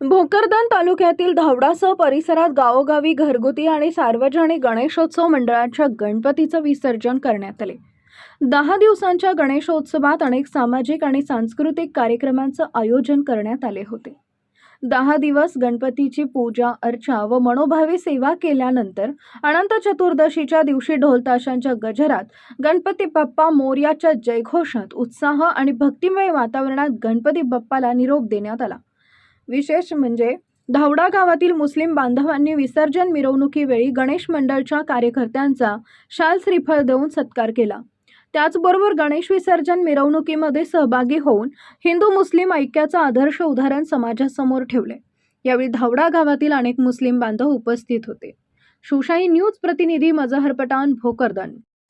भोकरदन तालुक्यातील धावडासह परिसरात गावोगावी घरगुती आणि सार्वजनिक गणेशोत्सव मंडळाच्या गणपतीचं विसर्जन करण्यात आले. दहा दिवसांच्या गणेशोत्सवात अनेक सामाजिक आणि सांस्कृतिक कार्यक्रमांचं आयोजन करण्यात आले होते. दहा दिवस गणपतीची पूजा अर्चा व मनोभावी सेवा केल्यानंतर अनंत चतुर्दशीच्या दिवशी ढोलताशांच्या गजरात गणपती बाप्पा मोर्याच्या जयघोषात उत्साह आणि भक्तिमय वातावरणात गणपती बाप्पाला निरोप देण्यात आला. विशेष म्हणजे धावडा गावातील मुस्लिम बांधवांनी विसर्जन मिरवणुकीवेळी गणेश मंडळच्या कार्यकर्त्यांचा शाल श्रीफळ देऊन सत्कार केला. त्याचबरोबर गणेश विसर्जन मिरवणुकीमध्ये सहभागी होऊन हिंदू मुस्लिम ऐक्याचं आदर्श उदाहरण समाजासमोर ठेवले. यावेळी धावडा गावातील अनेक मुस्लिम बांधव उपस्थित होते. शिवशाही न्यूज प्रतिनिधी मजहर पठाण भोकरदन.